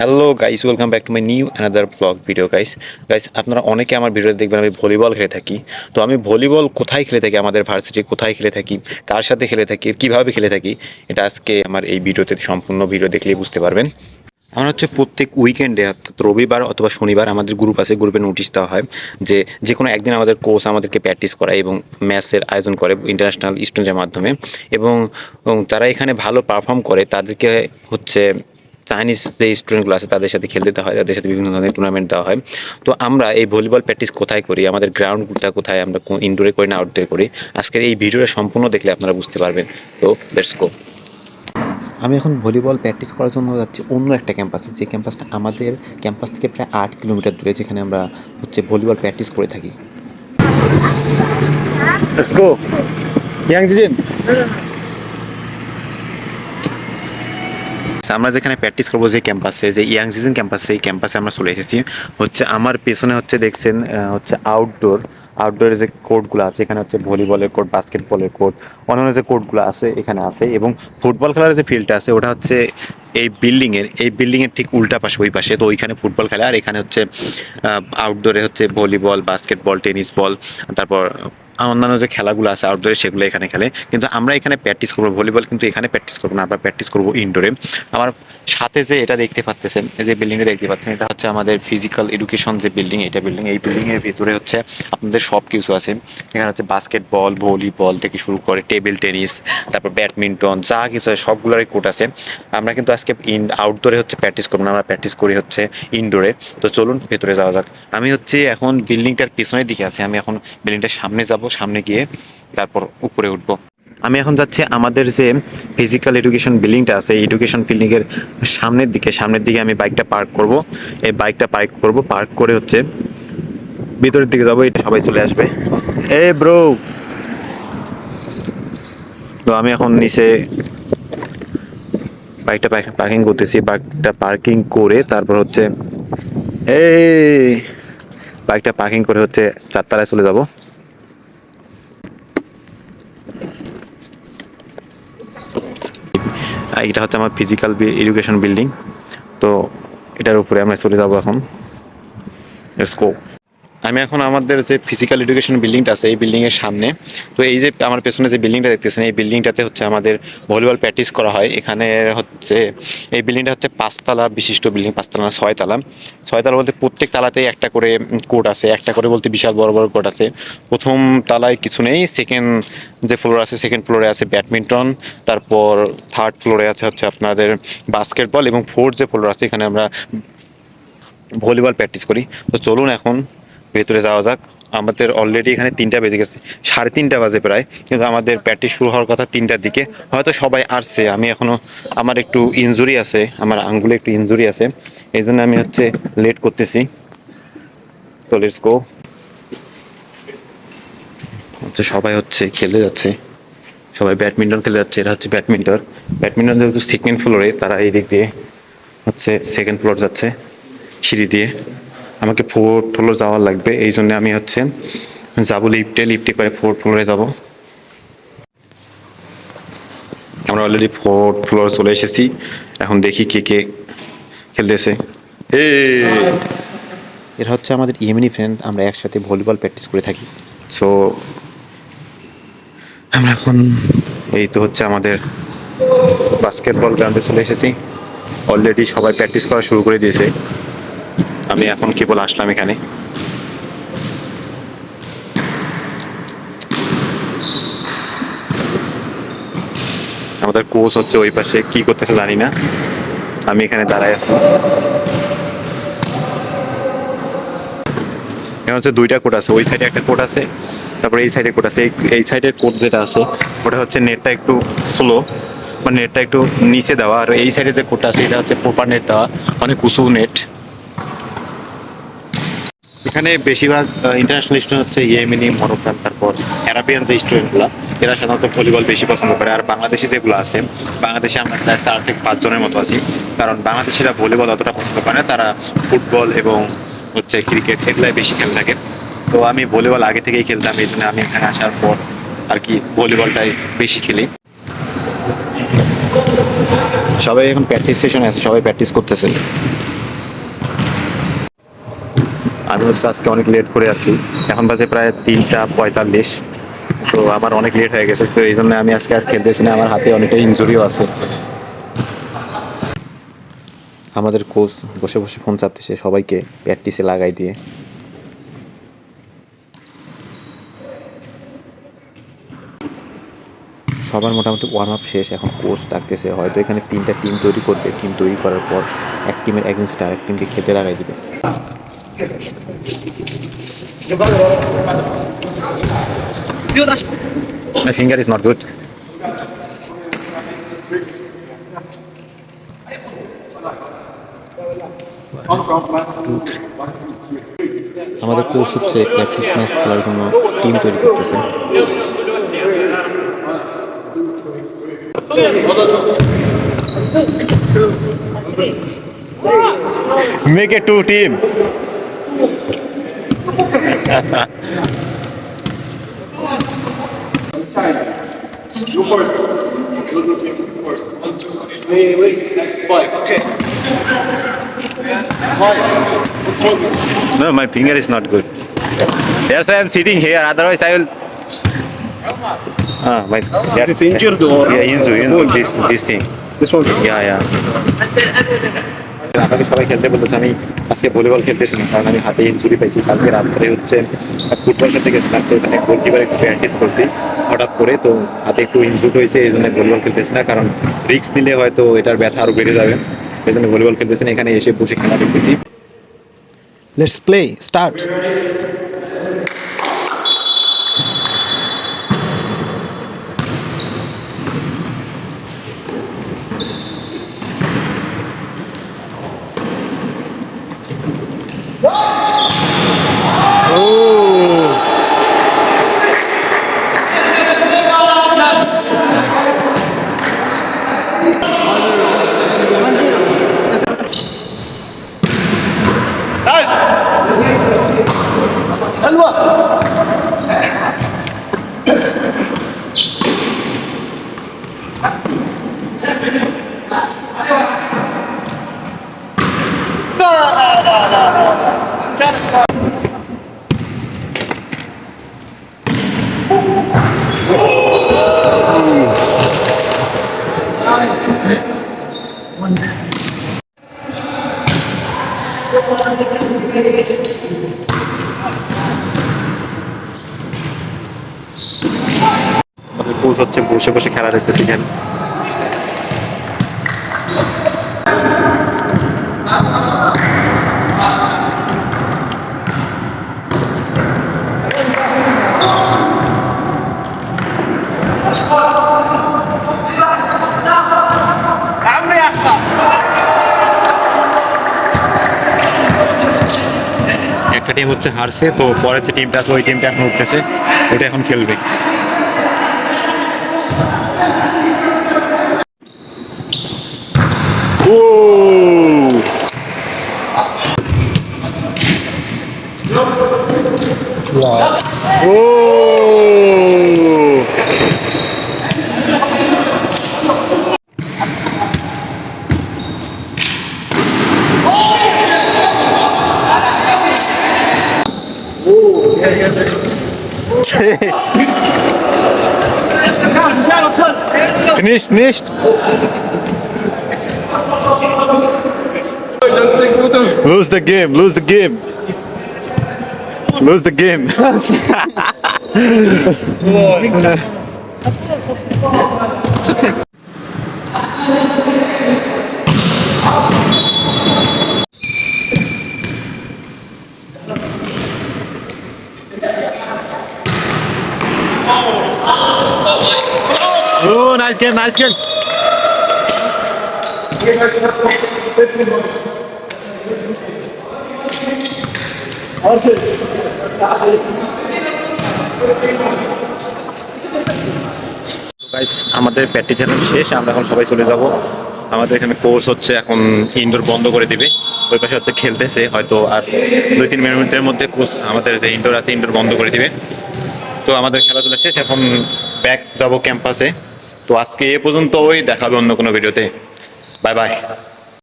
Hello guys welcome back to my new another blog video guys guys আপনারা অনেকে আমার ভিডিওতে দেখবেন আমি ভলিবল খেলে থাকি। তো আমি ভলিবল কোথায় খেলে থাকি, আমাদের ভার্সিটি কোথায় খেলে থাকি, কার সাথে খেলে থাকি, কীভাবে খেলে থাকি, এটা আজকে আমার এই ভিডিওতে সম্পূর্ণ ভিডিও দেখলেই বুঝতে পারবেন। আমার হচ্ছে প্রত্যেক উইকেন্ডে অর্থাৎ রবিবার অথবা শনিবার আমাদের গ্রুপ আছে গ্রুপে নোটিশ দেওয়া হয় যে যে কোনো একদিন আমাদের কোচ আমাদেরকে প্র্যাকটিস করায় এবং ম্যাচের আয়োজন করে ইন্টারন্যাশনাল স্টুডেন্টের মাধ্যমে। এবং তারা এখানে ভালো পারফর্ম করে, তাদেরকে হচ্ছে চাইনিজ যে স্টুডেন্টগুলো আছে তাদের সাথে খেলতে দেওয়া হয় তাদের সাথে বিভিন্ন ধরনের টুর্নামেন্ট দেওয়া হয়। তো আমরা এই ভলিবল প্র্যাকটিস কোথায় করি? আমাদের গ্রাউন্ডটা কোথায় আমরা ইনডোরে করি না আউটডোরে করি? আজকের এই ভিডিওটা সম্পূর্ণ দেখলে আপনারা বুঝতে পারবেন। তো লেটস গো আমি এখন ভলিবল প্র্যাকটিস করার জন্য যাচ্ছি অন্য একটা ক্যাম্পাসে যে ক্যাম্পাসটা আমাদের ক্যাম্পাস থেকে প্রায় আট কিলোমিটার দূরে যেখানে আমরা হচ্ছে ভলিবল প্র্যাকটিস করে থাকি। লেটস গো ইয়াং জিজিন আমরা যেখানে প্র্যাকটিস করব যে ক্যাম্পাসে যে ইয়াং সিজন ক্যাম্পাসে এই ক্যাম্পাসে আমরা চলে এসেছি। হচ্ছে আমার পেছনে হচ্ছে দেখছেন হচ্ছে আউটডোর আউটডোরের যে কোর্টগুলো আছে, এখানে হচ্ছে ভলিবলের কোর্ট বাস্কেটবলের কোর্ট অন্যান্য যে কোর্টগুলো আছে, এখানে আছে এবং ফুটবল খেলার যে ফিল্ডটা আছে, ওটা হচ্ছে এই বিল্ডিংয়ের এই বিল্ডিংয়ের ঠিক উল্টা পাশে, ওই পাশে। তো ওইখানে ফুটবল খেলা, আর এখানে হচ্ছে আউটডোরে হচ্ছে ভলিবল বাস্কেটবল টেনিস বল তারপর অন্যান্য যে খেলাগুলো আছে আউটডোরে সেগুলো এখানে খেলে। কিন্তু আমরা এখানে প্র্যাকটিস করব ভলিবল কিন্তু এখানে প্র্যাকটিস করব না, আমরা প্র্যাকটিস করব ইনডোরে আমার সাথে যে এটা দেখতে পাচ্ছেন যে বিল্ডিংটা দেখতে পাচ্ছেন এটা হচ্ছে আমাদের ফিজিক্যাল এডুকেশন যে বিল্ডিং এটা বিল্ডিং এই বিল্ডিংয়ের ভিতরে হচ্ছে আপনাদের সব কিছু আছে। এখানে হচ্ছে বাস্কেটবল ভলিবল থেকে শুরু করে টেবিল টেনিস তারপর ব্যাডমিন্টন যা কিছু আছে, সবগুলোরই কোর্ট আছে। আমরা কিন্তু আজকে ইন আউটডোরে হচ্ছে প্র্যাকটিস করব না, আমরা প্র্যাকটিস করি হচ্ছে ইনডোরে তো চলুন, ভেতরে যাওয়া যাক। আমি হচ্ছে এখন বিল্ডিংটার পিছনের দিকে আছি, আমি এখন বিল্ডিংটার সামনে যাব। সামনে গিয়ে তারপর উপরে উঠবো। আমি এখন যাচ্ছি আমাদের যে ফিজিক্যাল এডুকেশন বিল্ডিংটা আছে এডুকেশন বিল্ডিংয়ের সামনের দিকে সামনের দিকে আমি বাইকটা পার্ক করব। এই বাইকটা পার্ক করব পার্ক করে হচ্ছে ভিতরের দিকে যাব, এটা সবাই চলে আসবে। এ ব্রো তো আমি এখন নিচে বাইকটা পার্কিং করতেছি বাইকটা পার্কিং করে তারপর হচ্ছে, এই বাইকটা পার্কিং করে হচ্ছে চারতলায় চলে যাব। এটা হচ্ছে আমার ফিজিক্যাল এডুকেশন বিল্ডিং তো এটার উপরে আমরা চলে যাব এখন। স্কো আমি এখন আমাদের যে ফিজিক্যাল এডুকেশন বিল্ডিংটা আছে, এই বিল্ডিংয়ের সামনে, তো এই যে আমার পেছনে যে বিল্ডিংটা দেখতেছেন, এই বিল্ডিংটাতে হচ্ছে আমাদের ভলিবল প্র্যাকটিস করা হয়। এখানে হচ্ছে, এই বিল্ডিংটা হচ্ছে পাঁচতলা বিশিষ্ট বিল্ডিং পাঁচতলা না, ছয়তলা। ছয়তলা বলতে প্রত্যেক তালাতেই একটা করে কোর্ট আছে, একটা করে বলতে বিশাল বড় বড় কোর্ট আছে। প্রথম তালায় কিছু নেই সেকেন্ড যে ফ্লোর আছে সেকেন্ড ফ্লোরে আছে ব্যাডমিন্টন তারপর থার্ড ফ্লোরে আছে হচ্ছে আপনাদের বাস্কেটবল এবং ফোর্থ যে ফ্লোর আছে, এখানে আমরা ভলিবল প্র্যাকটিস করি। তো চলুন এখন ভেতরে যাওয়া যাক। আমাদের অলরেডি এখানে তিনটা বেজে গেছে, সাড়ে তিনটা বাজে প্রায়। কিন্তু আমাদের প্র্যাকটিস শুরু হওয়ার কথা তিনটার দিকে। হয়তো সবাই আসছে, আমি এখনও আমার একটু ইনজুরি আছে, আমার আঙ্গুলে একটু ইনজুরি আছে। এই জন্য আমি হচ্ছে লেট করতেছি। তো হচ্ছে সবাই হচ্ছে খেলতে যাচ্ছে। সবাই ব্যাডমিন্টন খেলে যাচ্ছে, এরা হচ্ছে ব্যাডমিন্টন ব্যাডমিন্টন যেহেতু সেকেন্ড ফ্লোরে তারা এই দিক দিয়ে হচ্ছে সেকেন্ড ফ্লোর যাচ্ছে, সিঁড়ি দিয়ে। আমাকে ফোর্থ ফ্লোর যাওয়ার লাগবে, এই জন্য আমি হচ্ছে যাব লিফটে লিফটে করে ফোর্থ ফ্লোরে যাব। আমরা অলরেডি ফোর্থ ফ্লোর চলে এসেছি, এখন দেখি কে কে খেলতেছে। এ এরা হচ্ছে আমাদের ইএমনি ফ্রেন্ড আমরা একসাথে ভলিবল প্র্যাকটিস করে থাকি। সো আমরা এখন এই তো হচ্ছে আমাদের বাস্কেটবল গ্রাউন্ডে চলে এসেছি। অলরেডি সবাই প্র্যাকটিস করা শুরু করে দিয়েছে। আমি এখন কেবল আসলাম এখানে? আমাদের কোচ হচ্ছে ওই পাশে, কি করতেছে জানি না। আমি এখানে দাঁড়ায় আছি। এখানে হচ্ছে দুইটা কোট আছে, ওই সাইডে একটা কোট আছে, তারপরে এই সাইডে কোট আছে। এই সাইডের কোট যেটা আছে, ওটা হচ্ছে নেটটা একটু স্লো মানে নেটটা একটু নিচে দেওয়া। আর এই সাইডে যে কোটটা আছে, এটা হচ্ছে প্রপার নেট দেওয়া, অনেক উঁচু নেট এখানে বেশিরভাগ ইন্টারন্যাশনাল স্টুডেন্ট হচ্ছে ইয়েমেনি, মরক্কান, তারপর অ্যারাবিয়ান যে স্টুডেন্টগুলো, এরা সাধারণত ভলিবল বেশি পছন্দ করে। আর বাংলাদেশি যেগুলো আছে, বাংলাদেশে আমরা প্রায় চার থেকে পাঁচ জনের মতো আছি। কারণ বাংলাদেশিরা ভলিবল অতটা পছন্দ করে না। তারা ফুটবল এবং হচ্ছে ক্রিকেট এগুলাই বেশি খেলে থাকে। তো আমি ভলিবল আগে থেকেই খেলতাম, এই জন্য আমি এখানে আসার পর আর কি ভলিবলটাই বেশি খেলি। সবাই এখন প্র্যাকটিস সেশনে আছে, সবাই প্র্যাকটিস করতেছে। আমি হচ্ছে আজকে অনেক লেট করে আছি। এখন বাজে প্রায় তিনটা পঁয়তাল্লিশ। তো আমার অনেক লেট হয়ে গেছে, তো এই জন্য আমি আজকে আর খেলতেছি না, আমার হাতে অনেকটা ইঞ্জুরিও আছে। আমাদের কোচ বসে বসে ফোন চাপতেছে সবাইকে প্র্যাকটিসে লাগাই দিয়ে। সবার মোটামুটি ওয়ার্ম আপ শেষ, এখন কোচ ডাকতেছে, হয়তো এখানে তিনটা টিম তৈরি করবে। টিম তৈরি করার পর এক টিমের অ্যাগেনস্ট আর এক টিমকে খেতে লাগাই দিবে। My finger is not good. আমাদের কোচ হচ্ছে প্র্যাকটিস ম্যাচ খেলার জন্য টিম তৈরি করতেছে Make a two team. You first. You do this first. One, two, three. Wait, wait. Five. Okay. Five. What's wrong? No, my finger is not good. That's why I'm sitting here. Otherwise, I will. Ah, my. Is it injured or? Yeah, injured, injured. This, this thing. This one. Yeah, yeah. আমাকে সবাই খেলতে বলতেছে, আমি আজকে volleyball খেলতেছি না, কারণ আমি হাতে ইঞ্জুরি পাইছি। কালকে রাত্রে হচ্ছে ফুটবল খেলতে গেছিলাম, তো ওখানে গোলকিপার একটু প্র্যাকটিস করছি হঠাৎ করে, তো হাতে একটু ইনজুট হয়েছে, এই জন্য ভলিবল খেলতেছি না, কারণ রিক্স নিলে হয়তো এটার ব্যথা আরও বেড়ে যাবে। এই জন্য ভলিবল খেলতেছেন এখানে এসে বসে খেলা দেখতেছি। Let's play Start. আমাদের কোচ হচ্ছে বসে বসে খেলা দেখতেছি টিম হচ্ছে হারছে, তো পরের যে টিমটা আছে, ওই টিমটা এখন উঠতেছে ওটা এখন খেলবে। Finished, finished. Lose the game, lose the game. Lose the game. Oh, nice game, nice game. আমাদের প্র্যাকটিস এখন শেষ আমরা এখন সবাই চলে যাব। আমাদের এখানে কোর্স হচ্ছে এখন ইনডোর বন্ধ করে দিবে। ওই পাশে হচ্ছে খেলতেছে হয়তো আর দুই তিন মিনিটের মধ্যে কোচ আমাদের যে ইনডোর আছে ইনডোর বন্ধ করে দিবে। তো আমাদের খেলাধুলা শেষ, এখন ব্যাক যাব ক্যাম্পাসে তো আজকে এ পর্যন্ত ওই দেখাবে অন্য কোনো ভিডিওতে বাই বাই